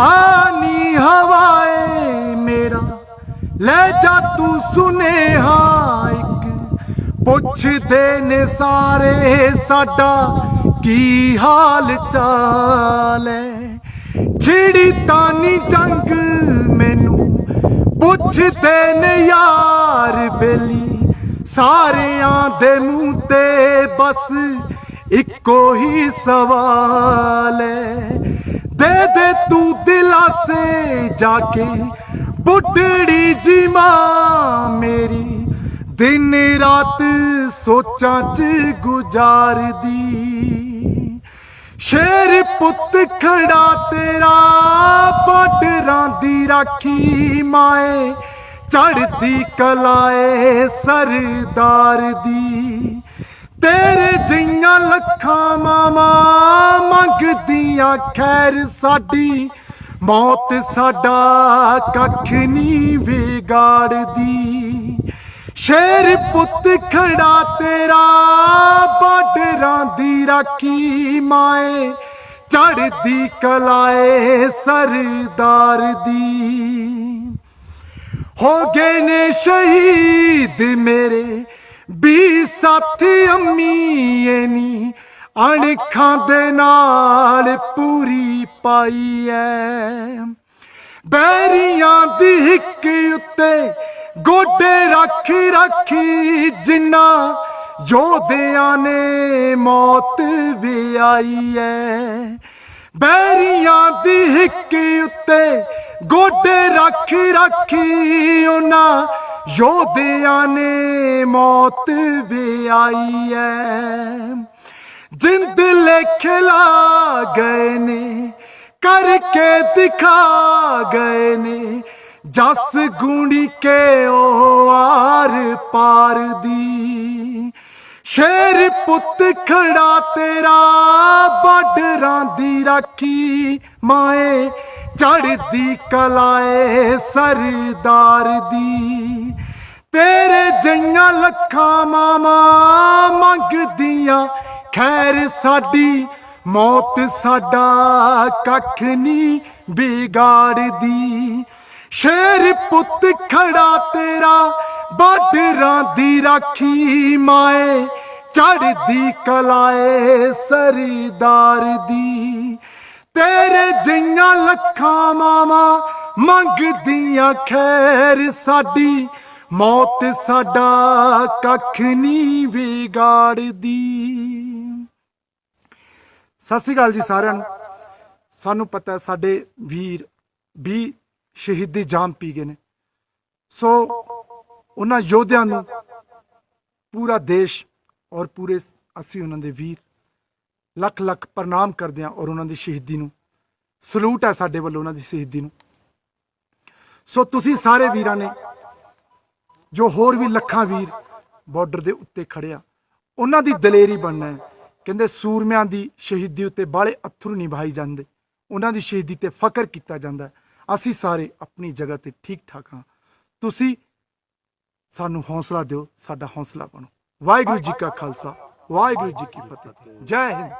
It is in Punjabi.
ਆਨੀ ਹਵਾਏ ਮੇਰਾ, ਲੈ ਜਾ ਤੂੰ ਸੁਨੇਹਾ ਇੱਕ। ਪੁੱਛਦੇ ਨੇ ਸਾਰੇ ਸਾਡਾ ਕੀ ਹਾਲ ਚਾਲ ਹੈ ਛਿੜੀ ਤਾਨੀ ਜੰਗ ਮੈਨੂੰ, ਪੁੱਛਦੇ ਨੇ ਯਾਰ ਬੇਲੀ। ਸਾਰਿਆਂ ਦੇ ਮੂੰਹ ਤੇ ਬਸ ਇੱਕੋ ਹੀ ਸਵਾਲ ਹੈ ਦੇ ਦੇ ਤੂੰ ਦਿਲਾਸੇ ਜਾ ਕੇ ਬੁੱਢੜੀ ਜੀ ਮਾਂ ਮੇਰੀ। ਦਿਨ ਰਾਤ ਸੋਚਾਂ ਚ ਗੁਜ਼ਾਰਦੀ। ਸ਼ੇਰ ਪੁੱਤ ਖੜਾ ਤੇਰਾ ਬਾਰਡਰਾਂ ਦੀ ਰਾਖੀ ਮਾਏ। ਚੜਦੀ ਕਲਾਏ ਸਰਦਾਰ ਦੀ। ਤੇਰੇ ਜਿਹੀਆਂ ਲੱਖਾਂ ਮਾਵਾਂ ਮੰਗਦੀਆਂ ਖੈਰ ਸਾਡੀ। ਮੌਤ ਸਾਡਾ ਕੱਖ ਨਹੀਂ ਵਿਗਾੜਦੀ। ਸ਼ੇਰ ਪੁੱਤ ਖੜਾ ਤੇਰਾ ਬਾਰਡਰਾਂ ਦੀ ਰਾਖੀ ਮਾਏ। ਚੜਦੀ ਕਲਾਏ ਸਰਦਾਰ ਦੀ ਹੋ ਗਏ ਨੇ ਸ਼ਹੀਦ ਮੇਰੇ, ਵੀ ਸਾਥੀ ਅੰਮੀ ਨੀ। ਅਣਖਾਂ ਦੇ ਨਾਲ ਪੂਰੀ ਪਾਈ ਐ। ਬੈਰੀਆਂ ਦੀ ਹਿੱਕ ਉੱਤੇ ਗੋਡੇ ਰੱਖੀ ਰੱਖੀ ਜਿੰਨਾ ਯੋਧਿਆਂ ਨੇ ਮੌਤ ਵੀ ਆਈ ਐ। ਬੈਰੀਆਂ ਦੀ ਹਿੱਕ ਉੱਤੇ ਗੋਡੇ ਰੱਖੀ ਰੱਖੀ ਉਹਨਾਂ ਯੋਧਿਆਂ ਨੇ ਮੌਤ ਵੀ ਆਈ ਐ। ਜਿੰਦ ਲਿਖਲਾ ਗਏ ਨੇ, ਕਰਕੇ ਦਿਖਾ ਗਏ ਨੇ। ਜਸ ਗੁਣੀ ਕੇ ਉਹ ਆਰ ਪਾਰ ਦੀ। ਸ਼ੇਰ ਪੁੱਤ ਖੜਾ ਤੇਰਾ ਬਾਰਡਰਾਂ ਦੀ ਰਾਖੀ ਮਾਏ ਚੜਦੀ ਕਲਾਏ ਸਰਦਾਰ ਦੀ। ਤੇਰੇ ਜਈਆਂ ਲੱਖਾਂ ਮਾਮਾ ਮੰਗਦੀਆਂ ਖੈਰ ਸਾਡੀ ਮੌਤ ਸਾਡਾ ਕੱਖ ਨਹੀਂ ਵਿਗਾੜਦੀ। ਸ਼ੇਰ ਪੁੱਤ ਖੜਾ ਤੇਰਾ ਬਾਰਡਰਾਂ ਦੀ ਰਾਖੀ ਮਾਏ ਚੜਦੀ ਕਲਾਏ ਸਰੀਦਾਰ ਦੀ ਤੇਰੇ ਜਿਹੀਆਂ ਲੱਖਾਂ ਮਾਵਾਂ ਮੰਗਦੀਆਂ ਖੈਰ ਸਾਡੀ, ਮੌਤ ਸਾਡਾ ਕੱਖ ਨਹੀਂ ਵਿਗਾੜਦੀ। ਸਤਿ ਸ਼੍ਰੀ ਅਕਾਲ ਜੀ ਸਾਰਿਆਂ ਨੂੰ। ਸਾਨੂੰ ਪਤਾ ਹੈ ਸਾਡੇ ਵੀਰ ਵੀ ਸ਼ਹੀਦੀ ਜਾਮ ਪੀ ਗਏ ਨੇ। ਸੋ ਉਹਨਾਂ ਯੋਧਿਆਂ ਨੂੰ ਪੂਰਾ ਦੇਸ਼ ਔਰ ਪੂਰੇ ਅਸੀਂ ਉਹਨਾਂ ਦੇ ਵੀਰ ਲੱਖ ਲੱਖ ਪ੍ਰਣਾਮ ਕਰਦੇ ਹਾਂ ਔਰ ਉਹਨਾਂ ਦੀ ਸ਼ਹੀਦੀ ਨੂੰ। ਸਲੂਟ ਹੈ ਸਾਡੇ ਵੱਲੋਂ ਉਹਨਾਂ ਦੀ ਸ਼ਹੀਦੀ ਨੂੰ। ਸੋ ਤੁਸੀਂ ਸਾਰੇ ਵੀਰਾਂ ਨੇ, ਜੋ ਹੋਰ ਵੀ ਲੱਖਾਂ ਵੀਰ ਬਾਰਡਰ ਦੇ ਉੱਤੇ ਖੜਿਆ ਉਹਨਾਂ ਦੀ ਦਲੇਰੀ ਬਣਨਾ ਹੈ। ਕਹਿੰਦੇ ਸੂਰਮਿਆਂ ਦੀ ਸ਼ਹੀਦੀ ਉੱਤੇ ਬਾਲੇ ਅਥਰੂ ਨਹੀਂ ਜਾਂਦੇ। ਉਹਨਾਂ ਦੀ ਸ਼ਹੀਦੀ ਤੇ ਫਕਰ ਕੀਤਾ ਜਾਂਦਾ ਅਸੀਂ ਸਾਰੇ ਆਪਣੀ ਜਗ੍ਹਾ ਤੇ ਠੀਕ ਠਾਕ ਹਾਂ। ਤੁਸੀਂ ਸਾਨੂੰ ਹੌਸਲਾ ਦਿਓ, ਸਾਡਾ ਹੌਸਲਾ ਬਣੋ। ਵਾਹਿਗੁਰੂ ਜੀ ਕਾ ਖਾਲਸਾ, ਵਾਹਿਗੁਰੂ ਜੀ ਕੀ ਫਤਿਹ। ਜੈ ਹਿੰਦ।